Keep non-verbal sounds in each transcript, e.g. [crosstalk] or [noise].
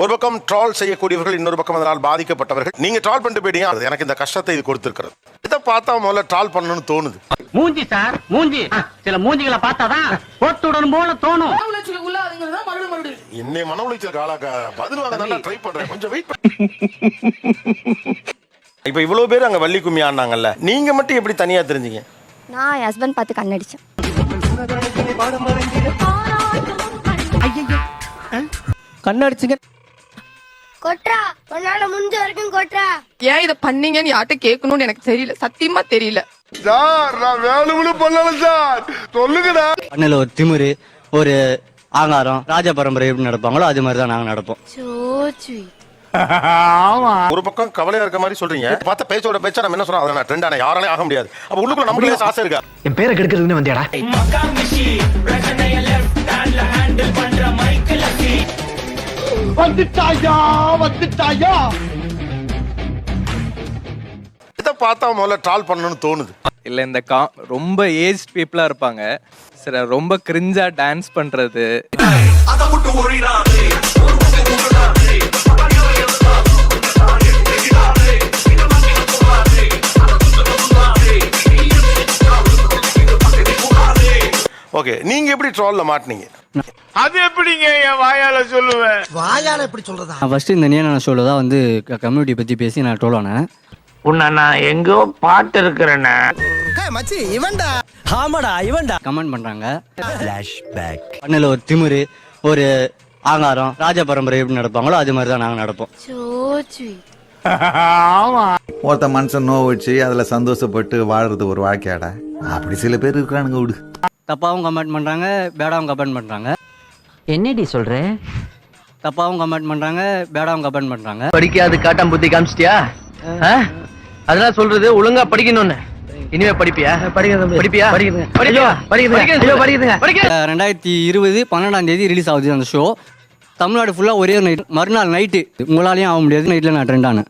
ஒரு பக்கம் ட்ரால் செய்யக்கூடியவர்கள் இன்னொரு பக்கம் அதனால் பாதிக்கப்பட்டவர்கள். நீங்க ட்ரால் பண்ணிட்டு போயிட்டீங்க அது எனக்கு இந்த கஷ்டத்தை இது கொடுத்திருக்கிறது. இதை பார்த்தா முதல்ல ட்ரால் பண்ணணும்னு தோணுது. மூஞ்சி சார் மூஞ்சி. சில மூஞ்சிகளை பார்த்தாதான் போட்டுடன் போல தோணும். என்னை மன உளைச்சல் காலாக்க பதில் வாங்க ட்ரை பண்றேன். கொஞ்சம் வெயிட் [laughs] இப்ப இவ்வளவு பேர் அங்க வள்ளி கும்மி ஆடினாங்கல்ல நீங்க மட்டும் எப்படி தனியா தெரிஞ்சீங்க? நான் என் ஹஸ்பண்ட் பார்த்து கண்ணடிச்சேன். கண்ணடிச்சுங்க. கொட்ரா உன்னால முடிஞ்ச வரைக்கும் கொட்ரா ஏன் இதை பண்ணீங்கன்னு யார்கிட்ட கேட்கணும்னு எனக்கு தெரியல. சத்தியமா தெரியல. கண்ணில் ஒரு திமிரு ஒரு ஆங்காரம் ராஜ பரம்பரை எப்படி நடப்பாங்களோ அது மாதிரி தான் நாங்கள் நடப்போம் சோச்சு ஒரு பக்கம் கவலையா இருக்க மாதிரி சொல்றீங்க. பார்த்த பேச்சோட பேச்சா நம்ம என்ன சொன்னோம் அதை நான் ட்ரெண்ட் ஆன யாராலையும் ஆக முடியாது. அப்ப உள்ளுக்குள்ள நமக்கு ஆசை இருக்கா? என் பேரை கெடுக்கிறதுன்னு வந்தியாடா? இதை பார்த்தா முதல்ல ட்ரால் பண்ணணும்னு தோணுது. இல்ல இந்த கா ரொம்ப ஏஜ் பீப்புளா இருப்பாங்க. சில ரொம்ப கிரிஞ்சா டான்ஸ் பண்றது. ஓகே நீங்க எப்படி ட்ரால்ல மாட்டுனீங்க? நான் ஃபர்ஸ்ட் இந்த நியான ஷோவில் தான் வந்து கம்யூனிட்டி பற்றி பேசி நான் ட்ரோல் ஆனேன். உன்னை நான் எங்கோ பாட்டு இருக்கிறேன்னு ஆமாடா இவன்டா. கமெண்ட் பண்ணுறாங்க கண்ணில் ஒரு திமிரு ஒரு ஆங்காரம் ராஜ பரம்பரை எப்படி நடப்பாங்களோ அது மாதிரி தான் நாங்கள் நடப்போம். சோச்சு ஒருத்த மனுஷன் நோவு வச்சு அதுல சந்தோஷப்பட்டு வாழுறது ஒரு வாழ்க்கையாடா. அப்படி சில பேர் இருக்கிறானுங்க விடு. தப்பாகவும் கமெண்ட் பண்ணுறாங்க பேடாவும் கமெண்ட் பண்ணுறாங்க என்னடி சொல்ற? தப்பாகவும் கமெண்ட் பண்ணுறாங்க பேடாவும் கமெண்ட் பண்ணுறாங்க படிக்காது காட்டாம் புத்தி காமிச்சிட்டியா? அதெல்லாம் சொல்றது ஒழுங்கா படிக்கணும்னு. இனிமே படிப்பியா? படிக்கிறது படிப்பியா? படிக்கிறதுங்க ரெண்டாயிரத்தி இருபது பன்னெண்டாம் தேதி ரிலீஸ் ஆகுது அந்த ஷோ தமிழ்நாடு ஃபுல்லாக ஒரே ஒரு நைட் மறுநாள் நைட்டு உங்களாலையும் ஆக முடியாது நைட்டில் நான் ட்ரெண்ட் ஆனேன்.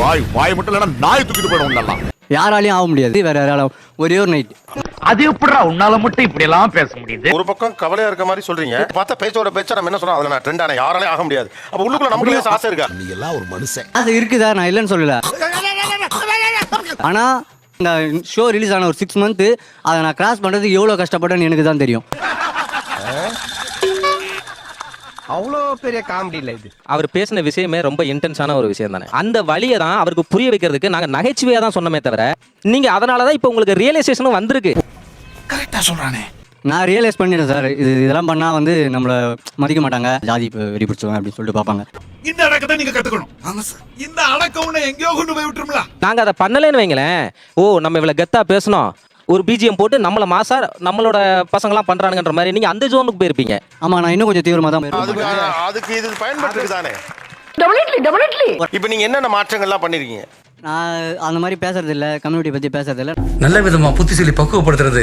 வாய் வாய் மட்டும் இல்லைன்னா நாய் தூக்கிட்டு போயிடும் யாராலையும் ஆக முடியாது வேற யாராலும் ஒரே ஒரு நைட் அது எப்படிடா உன்னால மட்டும் இப்படி எல்லாம் பேச முடியுது? ஒரு பக்கம் கவலையா இருக்க மாதிரி சொல்றீங்க. பார்த்த பேச்சோட பேச்சா நம்ம என்ன சொன்னோம்? அதை நான் ட்ரெண்ட் ஆன யாராலையும் ஆக முடியாது. அப்ப உள்ளுக்குள்ள நமக்கு ஆசை இருக்கா? நீ எல்லாம் ஒரு மனுஷன். அது இருக்குதா? நான் இல்லைன்னு சொல்லல. ஆனா இந்த ஷோ ரிலீஸ் ஆன ஒரு சிக்ஸ் மந்த்து அதை நான் கிராஸ் பண்றதுக்கு எவ்வளோ கஷ்டப்பட்டேன்னு எனக்கு தான் தெரியும். அவ்வளோ பெரிய காமெடி இல்ல இது. அவர் பேசின விஷயமே ரொம்ப இன்டென்ஸான ஒரு விஷயம் தானே. அந்த வழியை தான் அவருக்கு புரிய வைக்கிறதுக்கு நாங்க நகைச்சுவையா தான் சொன்னமே தவிர நீங்க அதனால தான் இப்போ உங்களுக்கு ரியலைசேஷனும் வந்திருக்கு. நான் ரியலைஸ் பண்ணிட்டேன் சார் இது இதெல்லாம் பண்ணா வந்து நம்மளை மதிக்க மாட்டாங்க. ஜாதி இப்போ வெறி பிடிச்சவன் அப்படின்னு சொல்லிட்டு பார்ப்பாங்க. இந்த அடக்கத்தை நீங்க கத்துக்கணும். ஆமா சார் இந்த அடக்கம் உன்னை எங்கேயோ கொண்டு போய் விட்டுருங்களா நாங்க அதை பண்ணலைன்னு வைங்களேன். ஓ நம்ம இவ்வளவு கெத்தா பேசணும். ஒரு பிஜிஎம் போட்டு நம்மள மாசா நம்மளோட பசங்களாம் பண்றானுங்கன்ற மாதிரி நீங்க அந்த ஜோனுக்கு போயிருப்பீங்க. ஆமா நான் இன்னும் கொஞ்சம் தீவிரமாக தான் அதுக்கு போயிருக்கேன். அதுக்கு இது பயன்பட்டு தானே? டெபினெட்லி டெபினெட்லி இப்ப நீங்க என்னென்ன மாற்றங்கள்லாம் பண்ணிருக்கீங்க? நான் அந்த மாதிரி பேசுறது இல்ல கம்யூனிட்டி பத்தி பேசுறது இல்ல நல்ல விதமா புத்திசலி பக்குவப்படுத்துறது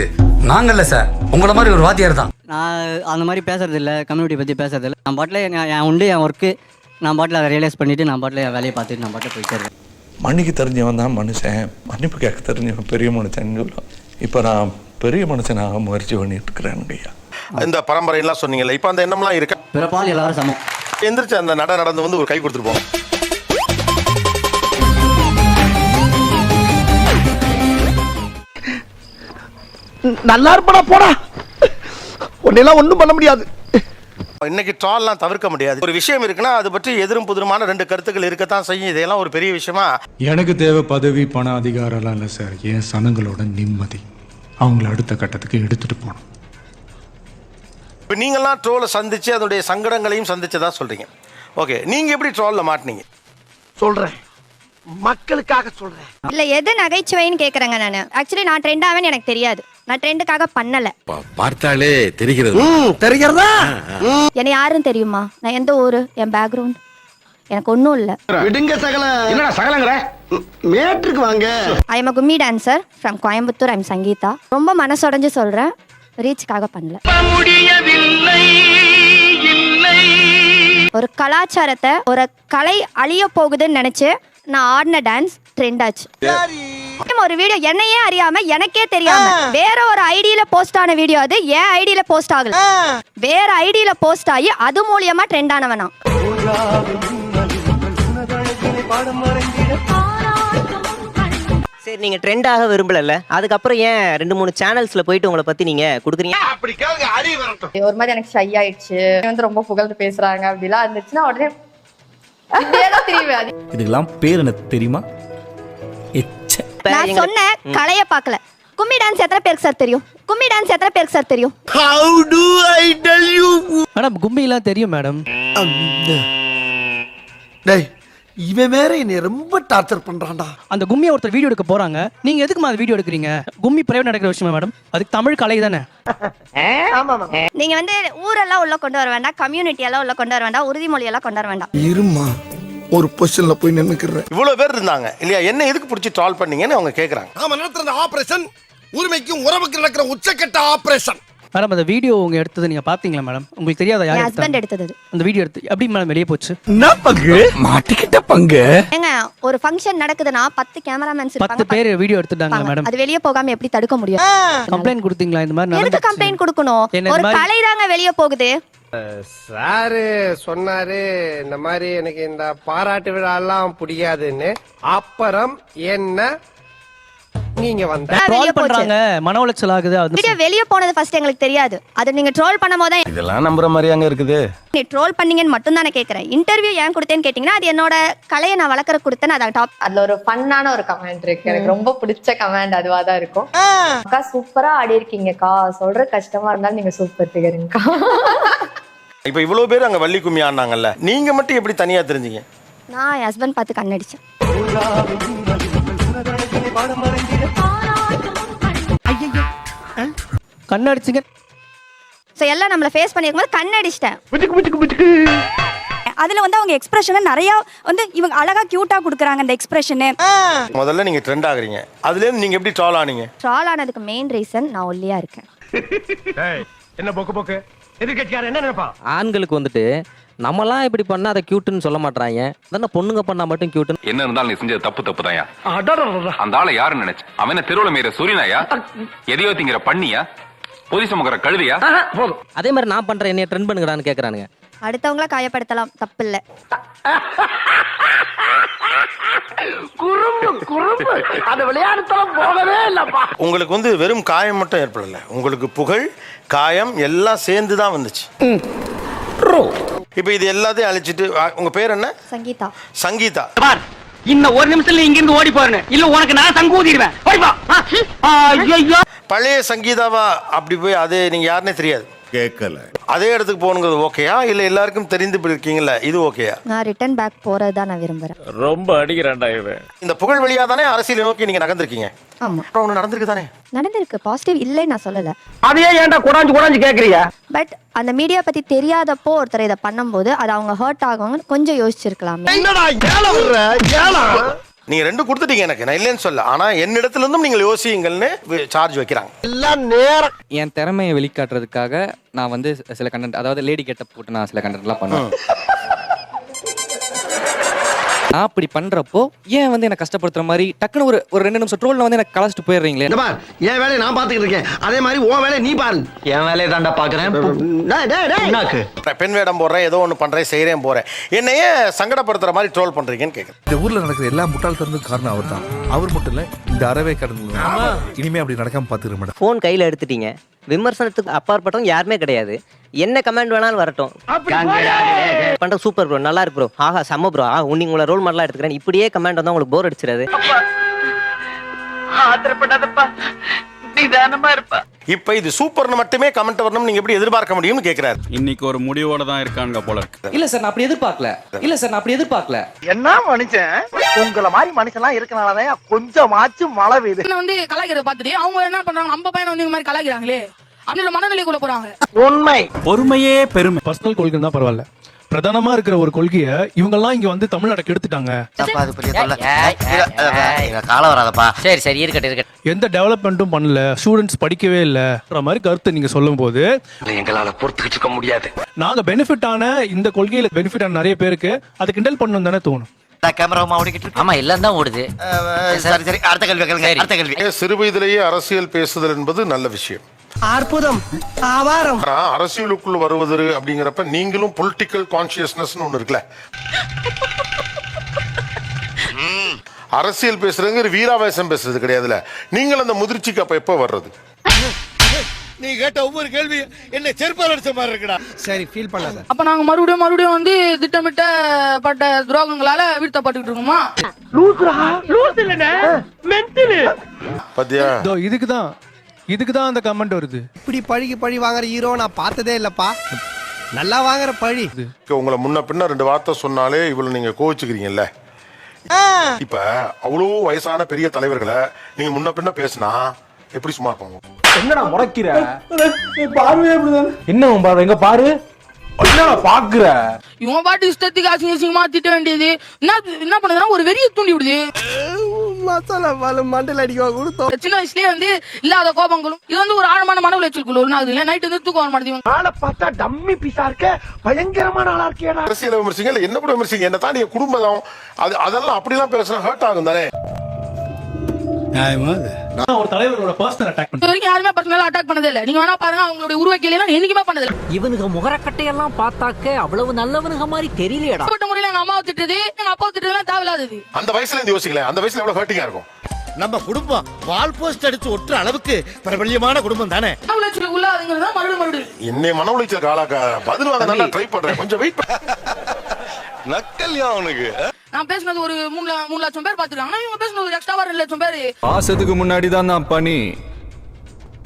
நாங்கல்ல சார் உங்கள மாதிரி ஒரு வாத்தியார் தான். நான் அந்த மாதிரி பேசுறது இல்ல கம்யூனிட்டி பத்தி பேசுறது இல்ல நான் பாட்டில் என் உண்டு என் ஒர்க்கு நான் பாட்டில் அதை ரியலைஸ் பண்ணிட்டு நான் பாட்டில் என் வேலையை பார்த்துட்டு நான் பாட்டில் போயிட்டே மன்னிக்க தெரிஞ்சவன் தான் மனுஷன். மன்னிப்பு கேட்க தெரிஞ்சவன் பெரிய மனுஷன் சொல்லுவான் இப்போ நான் பெரிய மனுஷனாக முயற்சி பண்ணிட்டு இருக்கிறேன் ஐயா. இந்த பரம்பரையெல்லாம் சொன்னீங்கல்ல இப்ப அந்த எண்ணம்லாம் இருக்கா? பிறப்பால் எல்லாரும் சமம். எந்திரிச்சு அந்த நட நடந்து வந்து ஒரு கை கொடுத்துருப்போம் நல்லா இருப்படா போடா. உன்னெல்லாம் ஒண்ணும் பண்ண முடியாது. இன்னைக்கு ட்ரால்லாம் தவிர்க்க முடியாது. ஒரு விஷயம் இருக்குன்னா அது பற்றி எதிரும் புதிருமான ரெண்டு கருத்துக்கள் இருக்கத்தான் செய்யும். இதெல்லாம் ஒரு பெரிய விஷயமா? எனக்கு தேவை பதவி பண அதிகாரம்லாம் இல்லை சார். என் சனங்களோட நிம்மதி. அவங்கள அடுத்த கட்டத்துக்கு எடுத்துட்டு போகணும். இப்ப நீங்கெல்லாம் ட்ரோலை சந்திச்சு அதனுடைய சங்கடங்களையும் சந்திச்சதா சொல்றீங்க. ஓகே நீங்க எப்படி ட்ரோல்ல மாட்டினீங்க? சொல்றேன். மக்களுக்காக சொல்றேன். இல்ல எது நகைச்சுவைன்னு கேக்குறேங்க நான். ஆக்சுவலி நான் ட்ரெண்ட் ஆவேன்னு எனக்கு தெரியாது. நான் ட்ரெண்டுக்காக பண்ணல. பார்த்தாலே தெரிகிறது. தெரிகிறதா? என்னை யாரும் தெரியுமா? நான் எந்த ஊரு? என் பேக்ரவுண்ட் எனக்கு ஒன்றும் இல்லை. விடுங்க சகல என்னடா சகலங்கற? மேட்ருக்கு வாங்க. I am a Kummi dancer from Coimbatore I'm Sangeetha ரொம்ப மனசுடைஞ்சு சொல்றேன். ரீச்சுக்காக பண்ணல. ஒரு கலாச்சாரத்தை ஒரு கலை அழிய போகுதுன்னு நினைச்சு நான் ஆடின டான்ஸ் ட்ரெண்ட் ஆச்சு. ஒரு வீடியோ என்னையே அறியாம எனக்கே தெரியாம. வேற ஒரு ஐடியில போஸ்ட் ஆன வீடியோ அது. என் ஐடியில போஸ்ட் ஆகல. வேற ஐடியில போஸ்ட் ஆகி அது மூலியமா ட்ரெண்ட் ஆனவனா. சரி நீங்க ட்ரெண்டாக விரும்பலல்ல. அதுக்கப்புறம் ஏன் ரெண்டு மூணு சேனல்ஸ்ல போயிட்டு உங்களை பத்தி நீங்க குடுக்குறீங்க? ஒரு மாதிரி எனக்கு ஷை ஆயிடுச்சு. வந்து ரொம்ப புகழ்ந்து பேசுறாங்க அப்படிலாம் இருந்துச்சுன்னா உடனே இதுக்கெல்லாம் பேர் என்ன தெரியுமா? நான் எங்க- சொன்ன கலைய பார்க்கல. கும்மி டான்ஸ் எத்தனை பேருக்கு சார் தெரியும்? கும்மி டான்ஸ் எத்தனை பேருக்கு சார் தெரியும்? மேடம் கும்பிலாம் தெரியும் மேடம் டேய் இவன் வேற என்னை ரொம்ப டார்ச்சர் பண்றான்டா. அந்த கும்மியை ஒருத்தர் வீடியோ எடுக்க போறாங்க. நீங்க எதுக்கு மாதிரி வீடியோ எடுக்கிறீங்க? கும்மி பிரைவேட் நடக்கிற விஷயமா மேடம் அதுக்கு தமிழ் கலை தானே? நீங்க வந்து ஊரெல்லாம் உள்ள கொண்டு வர வேண்டாம் கம்யூனிட்டி எல்லாம் உள்ள கொண்டு வர வேண்டாம் உறுதிமொழி எல்லாம் கொண்டு வர வேண்டாம். இருமா. ஒரு பொசிஷன்ல போய் நின்னுக்கிறேன் இவ்வளவு பேர் இருந்தாங்க. இல்லையா? என்ன எதுக்கு பிடிச்சி ட்ரால் பண்ணீங்கன்னு அவங்க கேக்குறாங்க. நாம நடத்துற ஆபரேஷன் உரிமைக்கும் உறவுக்கு நடக்கிற உச்சக்கட்ட ஆபரேஷன் மேடம் அந்த வீடியோ உங்க எடுத்தது நீங்க பாத்தீங்களா மேடம் உங்களுக்கு தெரியாத என் யார் ஹஸ்பண்ட் எடுத்தாங்க? எடுத்தது. அந்த வீடியோ எடுத்து எப்படி மேடம் வெளியே போச்சு? பங்கு? மாட்டிக்கிட்ட பங்கு? ஏங்க ஒரு ஃபங்க்ஷன் நடக்குதுன்னா பத்து கேமராமேன்ஸ் பத்து இருப்பாங்க பேர் வீடியோ எடுத்துட்டாங்க. மேடம் அது வெளியே போகாம எப்படி தடுக்க முடியும்? கம்ப்ளைண்ட் கொடுத்தீங்களா இந்த மாதிரி எதுக்கு நடந்துச்சு? கம்ப்ளைண்ட் கொடுக்கணும்? என்ன இந்த ஒரு மாதிரி- கலை தாங்க வெளியே போகுது. சாரு சொன்னாரு இந்த மாதிரி எனக்கு இந்த பாராட்டு விழா எல்லாம் பிடிக்காதுன்னு. அப்புறம் என்ன நீங்க வந்த. வெளியே ட்ரோல் பண்றாங்க. மன உளைச்சல் ஆகுது அது வீடியோ வெளியே போனது ஃபர்ஸ்ட் எங்களுக்கு தெரியாது. அது நீங்க ட்ரோல் பண்ணும் போது தான் இதெல்லாம் நம்புற மாதிரி அங்க இருக்குது. நீ ட்ரோல் பண்ணீங்கன்னு மட்டும் தான் நான் கேட்கறேன் இன்டர்வியூ ஏன் கொடுத்தேன்னு கேட்டீங்கன்னா அது என்னோட கலையை நான் வளர்க்குற கொடுத்தேன் அது டாப் அதுல ஒரு ஃபன்னான ஒரு கமெண்ட் இருக்கு. எனக்கு ரொம்ப பிடிச்ச கமெண்ட் அதுவா தான் இருக்கும். அக்கா சூப்பரா ஆடி இருக்கீங்கக்கா. சொல்ற கஷ்டமா இருந்தாலும் நீங்க சூப்பர் ஃபிகருங்கக்கா இப்ப இவ்வளவு பேர் அங்க வள்ளி கும்மி ஆடினாங்கல்ல. நீங்க மட்டும் எப்படி தனியா தெரிஞ்சீங்க? நான் என் ஹஸ்பண்ட் பார்த்து கண்ணடிச்சேன். கண்ணடிச்சிங்க. ஸோ எல்லாம் நம்மளை ஃபேஸ் பண்ணிருக்கும் போது கண்ணடிச்சிட்டேன் அதுல வந்து அவங்க எக்ஸ்பிரஷனை நிறைய வந்து இவங்க அழகா கியூட்டா கொடுக்குறாங்க அந்த எக்ஸ்பிரஷனு முதல்ல நீங்க ட்ரெண்ட் ஆகுறீங்க. அதுல இருந்து நீங்க எப்படி ட்ரால் ஆனீங்க? ட்ரால் ஆனதுக்கு மெயின் ரீசன் நான் ஒல்லியா இருக்கேன். [laughs] என்ன போக்கு போக்கு? எதிர்கட்சியார் என்ன நினைப்பா? ஆண்களுக்கு வந்துட்டு நம்மலாம் இப்படி பண்ணா அதை கியூட்டுன்னு சொல்ல மாட்டாங்க தானே பொண்ணுங்க பண்ணா மட்டும் கியூட்டுன்னு என்ன இருந்தாலும் நீ செஞ்சது தப்பு தப்பு தான்யா அந்த ஆளை யாருன்னு நினைச்சு அவன தெருவுல மீற சூரியனாயா எதையோ திங்கிற பண்ணியா பொதி சுமக்கிற கழுதியா அதே மாதிரி நான் பண்றேன் என்னைய ட்ரெண்ட் பண்ணுங்கடான்னு கேக்குறானுங்க அடுத்தவங்கள காயப்படுத்தலாம் தப்பு இல்ல குறும்பு குறும்பு அந்த விளையாடுத்தலம் போகவே இல்லப்பா உங்களுக்கு வந்து வெறும் காயம் மட்டும் ஏற்படல உங்களுக்கு புகழ் காயம் எல்லாம் சேர்ந்து தான் வந்துச்சு இப்ப இது எல்லாத்தையும் அழிச்சிட்டு உங்க பேர் என்ன? சங்கீதா. சங்கீதா. இன்னும் ஒரு நிமிஷத்துல இங்க இருந்து ஓடி போறேன் இல்ல உனக்கு நான் சங்கூதிடுவேன். பழைய சங்கீதாவா? அப்படி போய் அது நீங்க யாருன்னே தெரியாது. கேட்கல அதே இடத்துக்கு போகணுங்கிறது ஓகேயா? இல்ல எல்லாருக்கும் தெரிந்து இப்படி இருக்கீங்கல்ல இது ஓகேயா? நான் ரிட்டர்ன் பேக் போறது தான் நான் விரும்புறேன். ரொம்ப அடிக்கிறான்டா இவன். இந்த புகழ் வழியா தானே அரசியலை நோக்கி நீங்க நகர்ந்திருக்கீங்க? ஆமா. அப்புறம் ஒண்ணு நடந்திருக்கு தானே? நடந்திருக்கு பாசிட்டிவ் இல்லை நான் சொல்லல. அதையே ஏன்டா குடாஞ்சு குடாஞ்சு கேக்குறிய பட் அந்த மீடியா பத்தி தெரியாதப்போ ஒருத்தர் இதை பண்ணும்போது அது அவங்க ஹர்ட் ஆகும்னு கொஞ்சம் யோசிச்சிருக்கலாமே. நீங்க ரெண்டு கொடுத்துட்டீங்க எனக்கு நான் இல்லைன்னு சொல்ல ஆனா என்னிடத்துல இருந்தும் நீங்கள் யோசியுங்கள்னு சார்ஜ் வைக்கிறாங்க. எல்லாம் நேரம். என் திறமையை வெளிக்காட்டுறதுக்காக நான் வந்து சில கண்டென்ட் அதாவது லேடி கெட்டப் போட்டு நான் சில கண்டென்ட்லாம் பண்ணுவேன். நான் அப்படி பண்றப்போ ஏன் வந்து என்ன கஷ்டப்படுத்துற மாதிரி டக்குன்னு ஒரு ஒரு ரெண்டு நிமிஷம் ட்ரோல்ல வந்து எனக்கு கலாச்சிட்டு போயிடுறீங்களே? இந்த பார் என் வேலையை நான் பாத்துக்கிட்டு இருக்கேன். அதே மாதிரி உன் வேலையை நீ பாரு. என் வேலையை தாண்டா பாக்குறேன் டேய், டேய், டேய். பெண் வேடம் போடுறேன் ஏதோ ஒன்று பண்றேன் செய்றேன் போறேன். என்னையே சங்கடப்படுத்துற மாதிரி ட்ரோல் பண்றீங்கன்னு கேட்குறேன் இந்த ஊர்ல நடக்கிற எல்லா முட்டாள்தனத்துக்கும் காரணம் அவர் தான் அவர் மட்டும் இல்ல இந்த அறவே கடந்து இனிமே அப்படி நடக்காம பாத்துக்கிறேன் மேடம். ஃபோன் கையில எடுத்துட்டீங்க. விமர்சனத்துக்கு அப்பாற்பட்டவங்க யாருமே கிடையாது. என்ன கமெண்ட் வேணாலும் வரட்டும். பண்ற சூப்பர் ப்ரோ நல்லா இருக்கு ப்ரோ ஆஹா செம்ம ப்ரோ ஆ உன்னை உங்களை ரோல் மாடலா எடுத்துக்கிறேன். இப்படியே கமெண்ட் வந்தா உங்களுக்கு போர் அடிச்சிடாது. இப்போ இது சூப்பர்னு மட்டுமே கமெண்ட் வரணும் நீங்க எப்படி எதிர்பார்க்க முடியும்னு கேட்கிறாரு இன்னைக்கு ஒரு முடிவோட தான் இருக்காங்க போல இருக்கு. இல்ல சார் நான் அப்படி எதிர்பார்க்கல. இல்ல சார் நான் அப்படி எதிர்பார்க்கல. என்ன மனுஷன்? உங்களை மாதிரி மனுஷன்லாம் இருக்கனாலதான் கொஞ்சமாச்சும் மழை பெய்யுது. வந்து கலாய்க்கிறத பார்த்துட்டு அவங்க என்ன பண்றாங்க? நம்ம பையனை வந்து இந்த மாதிரி கலாய்க்கிறாங்களே. அப்படின்ற மனநிலைக்குள்ள போறாங்க உண்மை பொறுமையே பெருமை பர்சனல் கொள்கை தான் பரவாயில்ல பிரதானமா இருக்கிற ஒரு கொள்கையை இவங்கெல்லாம் இங்க வந்து தமிழ்நாட்டை கெடுத்துட்டாங்க காலம் வராதப்பா சரி சரி இருக்கட்டும் இருக்கட்டும் எந்த டெவலப்மெண்ட்டும் பண்ணல ஸ்டூடெண்ட்ஸ் படிக்கவே இல்லைன்ற மாதிரி கருத்தை நீங்க சொல்லும் போது எங்களால பொறுத்துக்கிட்டு இருக்க முடியாது நாங்க பெனிஃபிட் ஆன இந்த கொள்கையில பெனிஃபிட் ஆன நிறைய பேருக்கு அது கிண்டல் பண்ணணும் தானே தோணும் ஆமா எல்லாம் தான் ஓடுது சரி சரி அடுத்த கேள்வி அடுத்த கேள்வி சிறு வயதிலேயே அரசியல் பேசுதல் என்பது நல்ல விஷயம் அற்புதம் ஆவாரம். ஆனா அரசியலுக்குள்ள வருவது அப்படிங்கிறப்ப நீங்களும் பொலிட்டிக்கல் கான்சியஸ்னஸ் ஒண்ணு இருக்குல்ல. அரசியல் பேசுறதுங்கிற வீராவேசம் பேசுறது கிடையாதுல நீங்கள் அந்த முதிர்ச்சிக்கு அப்ப எப்ப வர்றது? நீ கேட்ட ஒவ்வொரு கேள்வி என்ன செருப்பால் அடிச்ச மாதிரி இருக்குடா. சரி ஃபீல் பண்ணாத. அப்ப நாங்க மறுபடியும் மறுபடியும் வந்து திட்டமிட்ட பட்ட துரோகங்களால வீழ்த்தப்பட்டுக்கிட்டு இருக்கோமா? பாத்தியா? இதுக்கு தான் இதுக்கு தான் அந்த கமெண்ட் வருது. இப்படி பழிக்கு பழி வாங்குற ஹீரோ நான் பார்த்ததே இல்லப்பா. நல்லா வாங்குற பழி. இப்ப உங்களை முன்ன பின்ன ரெண்டு வார்த்தை சொன்னாலே இவ்வளவு நீங்க கோவிச்சுக்கிறீங்கல்ல. இப்ப அவ்வளோ வயசான பெரிய தலைவர்களை நீங்க முன்ன பின்ன பேசினா எப்படி சும்மா இருப்பாங்க? என்னடா முறைக்கிற? பார்வையே இப்படிதான் என்ன உன் பார்வை? எங்க பாரு. என்னடா பாக்குற இவன் பாட்டு இஷ்டத்துக்கு அசிங்க அசிங்கமா திட்ட வேண்டியது. என்ன என்ன பண்ணுதுன்னா ஒரு வெறிய தூண்டி விடுது. மசாலா பால் மண்டல் அடிக்க கொடுத்தோம் சின்ன வயசுலயே வந்து இல்லாத கோபங்களும் இது வந்து ஒரு ஆழமான மன உளைச்சலுக்குள்ள ஒண்ணு ஆகுது நைட் வந்து தூக்கம் வர மாட்டேங்குது. ஆளை பார்த்தா டம்மி பீஸா இருக்க பயங்கரமான ஆளா இருக்கேடா. அரசியல் விமர்சிங்க இல்ல என்ன கூட விமர்சிங்க? என்ன தாண்டி என் குடும்பம் அது அதெல்லாம் அப்படிலாம் பேசினா ஹர்ட் ஆகும் தானே நான் ஒரு தலைவரோட பர்சனல் அட்டாக் இது வரைக்கும் யாருமே பர்சனலா அட்டாக் பண்ணதே இல்ல நீங்க வேணா பாருங்க அவங்களுடைய உருவக்கையில என்னைக்குமே பண்ணது இல்ல இவனுக்கு முகரக்கட்டையெல்லாம் பார்த்தாக்க அவ்வளவு நல்லவனுங்க மாதிரி தெரியலையடா. தனிப்பட்ட முறையில எங்க அம்மாவை திட்டுறது எங்க அப்பாவை திட்டுறதுலாம் தேவையில்லாதது. அந்த வயசுல இருந்து யோசிக்கல. அந்த வயசுல எவ்வளவு ஹர்ட்டிங்கா இருக்கும்? நம்ம குடும்பம் வால் போஸ்ட் அடிச்சு ஒட்டுற அளவுக்கு பிரபல்யமான குடும்பம் தானே? மன உளைச்சலுக்குள்ள அதுங்கிறது தான் மறுபடியும் மறுபடியும். என்னை மன உளைச்சல் ஆளாக்க. பதில் வாங்க நல்லா ட்ரை பண்றேன். கொஞ்சம் வெயிட் [laughs] நக்கல்யா அவனுக்கு. நான் பேசினது ஒரு மூணு மூணு லட்சம் பேர் பாத்துருக்காங்க ஆனா இவங்க பேசினது ஒரு எக்ஸ்ட்ராவா ரெண்டு லட்சம் பேர். பாசத்துக்கு முன்னாடி தான் நான் பனி.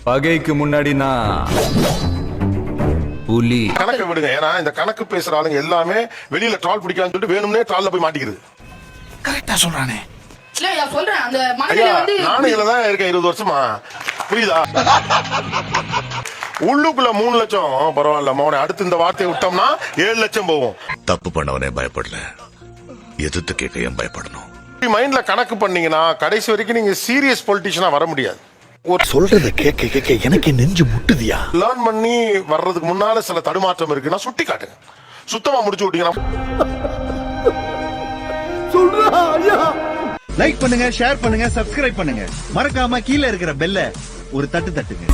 பகைக்கு முன்னாடி நான் புலி. கணக்கு விடுங்க. ஏன்னா இந்த கணக்கு பேசுற ஆளுங்க எல்லாமே வெளியில ட்ரால் பிடிக்கான்னு சொல்லிட்டு வேணும்னே ட்ரால்ல போய் மாட்டிக்கிறது கரெக்டா சொல்றானே. இல்ல நான் சொல்றேன். அந்த மனநிலை வந்து நானும் இதுல தான் இருக்கேன் இருபது வருஷமா. புரியுதா? உள்ளுக்குள்ள மூணு லட்சம். பரவாயில்ல மௌன அடுத்து இந்த வார்த்தையை விட்டோம்னா ஏழு லட்சம் போகும். தப்பு பண்ணவனே பயப்படல. எதிர்த்து கேட்க ஏன் பயப்படணும் மைண்ட்ல கணக்கு பண்ணீங்கன்னா கடைசி வரைக்கும் நீங்க சீரியஸ் பொலிட்டிஷியனா வர முடியாது. ஒரு சொல்றத கேட்க கேட்க எனக்கு நெஞ்சு முட்டுதியா? லேர்ன் பண்ணி வர்றதுக்கு முன்னால சில தடுமாற்றம் இருக்குன்னா சுட்டி காட்டுங்க சுத்தமா முடிச்சு விட்டீங்கன்னா [laughs] லைக் பண்ணுங்க ஷேர் பண்ணுங்க சப்ஸ்கிரைப் பண்ணுங்க. மறக்காம கீழே இருக்கிற பெல்ல ஒரு தட்டு தட்டுங்க.